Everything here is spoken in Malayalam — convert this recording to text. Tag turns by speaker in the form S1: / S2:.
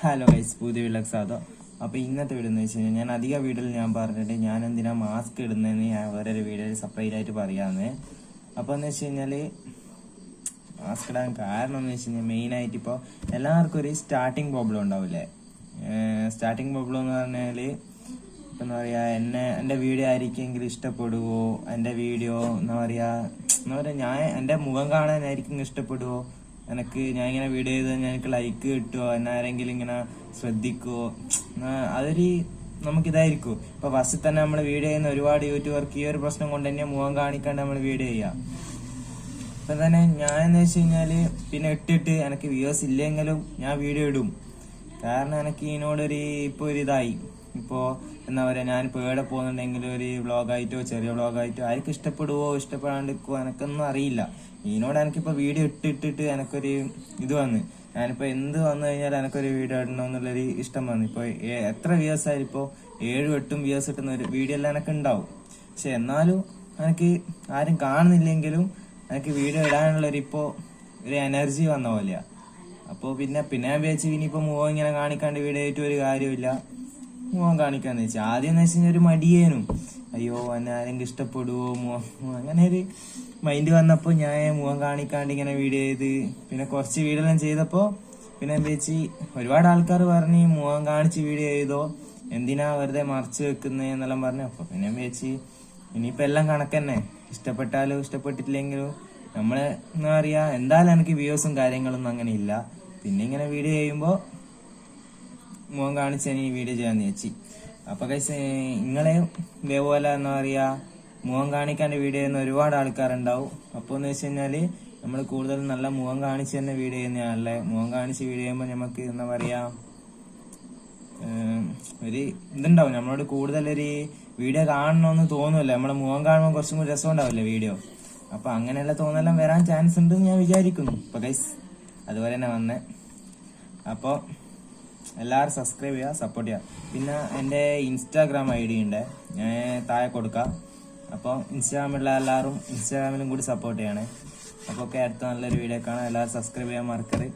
S1: ഹലോ ഗൈസ് പുതിയ വിളക്ക് സാധോ അപ്പോൾ ഇന്നത്തെ വീഡിയോ എന്ന് വെച്ച് കഴിഞ്ഞാൽ ഞാൻ അധിക വീഡിയോയിൽ ഞാൻ പറഞ്ഞിട്ട് ഞാൻ എന്തിനാ മാസ്ക് ഇടുന്നതെന്ന് ഞാൻ വേറൊരു വീഡിയോയിൽ സെപ്പറേറ്റ് ആയിട്ട് പറയാമെന്ന് അപ്പോൾ എന്ന് വെച്ച് കഴിഞ്ഞാൽ മാസ്ക് ഇടാൻ കാരണം എന്ന് വെച്ച് കഴിഞ്ഞാൽ മെയിനായിട്ട് ഇപ്പോൾ എല്ലാവർക്കും ഒരു സ്റ്റാർട്ടിങ് പ്രോബ്ലം ഉണ്ടാവില്ലേ? സ്റ്റാർട്ടിങ് പ്രോബ്ലം എന്ന് പറഞ്ഞാൽ ഇപ്പം എന്താ പറയുക എന്നെ എന്റെ വീഡിയോ ആയിരിക്കുമെങ്കിലും ഇഷ്ടപ്പെടുവോ? എന്റെ വീഡിയോ എന്താ പറയുക എന്താ പറയുക ഞാൻ എന്റെ മുഖം കാണാനായിരിക്കും ഇഷ്ടപ്പെടുവോ? എനിക്ക് ഞാൻ ഇങ്ങനെ വീഡിയോ ചെയ്ത് എനിക്ക് ലൈക്ക് കിട്ടുമോ എന്നെ ആരെങ്കിലും ഇങ്ങനെ ശ്രദ്ധിക്കുമോ അതൊരു നമുക്കിതായിരിക്കും. ഇപ്പൊ ഫസ്റ്റ് തന്നെ നമ്മൾ വീഡിയോ ചെയ്യുന്ന ഒരുപാട് യൂട്യൂബർക്ക് ഈ ഒരു പ്രശ്നം കൊണ്ട് തന്നെ മുഖം കാണിക്കാണ്ട് നമ്മൾ വീഡിയോ ചെയ്യാം. ഇപ്പൊ തന്നെ ഞാൻ എന്ന് വെച്ച് കഴിഞ്ഞാൽ പിന്നെ ഇട്ടിട്ട് എനിക്ക് വ്യൂസ് ഇല്ലെങ്കിലും ഞാൻ വീഡിയോ ഇടും. കാരണം എനിക്ക് ഇതിനോടൊരു ഇപ്പൊ ഒരു ഇതായി. ഇപ്പോ എന്താ പറയുക ഞാൻ ഇപ്പോൾ എവിടെ പോകുന്നുണ്ടെങ്കിൽ ഒരു വ്ളോഗായിട്ടോ ചെറിയ വ്ളോഗായിട്ടോ ആർക്കും ഇഷ്ടപ്പെടുവോ ഇഷ്ടപ്പെടാണ്ടിരിക്കുവോ എനിക്കൊന്നും അറിയില്ല. ഇതിനോട് എനിക്കിപ്പോൾ വീഡിയോ ഇട്ടിട്ടിട്ട് എനിക്കൊരു ഇത് വന്ന്. ഞാനിപ്പോൾ എന്ത് വന്നു കഴിഞ്ഞാൽ എനിക്കൊരു വീഡിയോ ഇടണമെന്നുള്ളൊരു ഇഷ്ടം വന്നു. ഇപ്പോൾ എത്ര വ്യൂസ് ആയാലും ഇപ്പോൾ ഏഴും എട്ടും വ്യൂസ് കിട്ടുന്ന ഒരു വീഡിയോ എല്ലാം എനിക്ക് ഉണ്ടാവും പക്ഷെ എന്നാലും എനിക്ക് ആരും കാണുന്നില്ലെങ്കിലും എനിക്ക് വീഡിയോ ഇടാനുള്ളൊരു ഇപ്പോൾ ഇപ്പോ ഒരു എനർജി വന്ന പോലെയാണ് അപ്പോൾ പിന്നെ പിന്നെ ഞാൻ വിചാരിച്ചു ഇനിയിപ്പോൾ മുഖം ഇങ്ങനെ കാണിക്കാണ്ട് വീഡിയോ ആയിട്ട് ഒരു കാര്യമില്ല മുഖം കാണിക്കാന്ന് വെച്ചാൽ ആദ്യം എന്ന് വെച്ച് കഴിഞ്ഞാൽ ഒരു മടിയേനും. അയ്യോ എന്നെ ആരെങ്കിലും ഇഷ്ടപ്പെടുവോ? മുഖം അങ്ങനെ ഒരു മൈൻഡ് വന്നപ്പോൾ ഞാൻ മുഖം കാണിക്കാണ്ട് ഇങ്ങനെ വീഡിയോ ചെയ്ത്. പിന്നെ കുറച്ച് വീഡിയോ എല്ലാം ചെയ്തപ്പോ പിന്നെ എന്താ വെച്ച്? ഒരുപാട് ആൾക്കാർ പറഞ്ഞ് മുഖം കാണിച്ച് വീഡിയോ ചെയ്തോ? എന്തിനാ വെറുതെ മറച്ച് വെക്കുന്നത് എന്നെല്ലാം പറഞ്ഞു. അപ്പൊ പിന്നെ ഞാൻ വിചാരിച്ച് ഇനിയിപ്പോ എല്ലാം കണക്കന്നെ. ഇഷ്ടപ്പെട്ടാലും ഇഷ്ടപ്പെട്ടിട്ടില്ലെങ്കിലും? നമ്മൾ എന്താ പറയാ എന്തായാലും എനിക്ക് വ്യൂസും കാര്യങ്ങളൊന്നും അങ്ങനെ ഇല്ല. പിന്നെ ഇങ്ങനെ വീഡിയോ ചെയ്യുമ്പോ മുഖം കാണിച്ച് ഈ വീഡിയോ ചെയ്യാന്ന് ചേച്ചി. അപ്പൊ കൈസ് നിങ്ങളെ ഇതേപോലെ എന്താ പറയാ മുഖം കാണിക്കാന്റെ വീഡിയോ ചെയ്യുന്ന ഒരുപാട് ആൾക്കാരുണ്ടാവും. അപ്പൊ എന്ന് വെച്ച് കഴിഞ്ഞാൽ നമ്മൾ കൂടുതൽ നല്ല മുഖം കാണിച്ച് തന്നെ വീഡിയോ ചെയ്യുന്നതാണല്ലേ മുഖം കാണിച്ച് വീഡിയോ ചെയ്യുമ്പോൾ നമുക്ക് എന്താ പറയാ ഒരു ഇതുണ്ടാവും. നമ്മളോട് കൂടുതൽ ഒരു വീഡിയോ കാണണമെന്ന് തോന്നുമല്ല നമ്മളെ മുഖം കാണുമ്പോൾ കുറച്ചും കൂടി രസം ഉണ്ടാവില്ലേ വീഡിയോ അപ്പൊ അങ്ങനെയുള്ള തോന്നെല്ലാം വരാൻ ചാൻസ് ഉണ്ടെന്ന് ഞാൻ വിചാരിക്കുന്നു. അപ്പൊ ഗൈസ് അതുപോലെ തന്നെ വന്നേ. അപ്പൊ എല്ലാവരും സബ്സ്ക്രൈബ് ചെയ്യുക സപ്പോർട്ട് ചെയ്യുക. പിന്നെ എന്റെ ഇൻസ്റ്റാഗ്രാം ഐ ഡി ഉണ്ട്. ഞാൻ താഴെ കൊടുക്കാം. അപ്പോൾ ഇൻസ്റ്റാഗ്രാമിലുള്ള എല്ലാവരും ഇൻസ്റ്റാഗ്രാമിലും കൂടി സപ്പോർട്ട് ചെയ്യണേ. അപ്പോൾ ഒക്കെ അടുത്ത നല്ലൊരു വീഡിയോ കാണാം. എല്ലാവരും സബ്സ്ക്രൈബ് ചെയ്യാൻ മറക്കരുത്.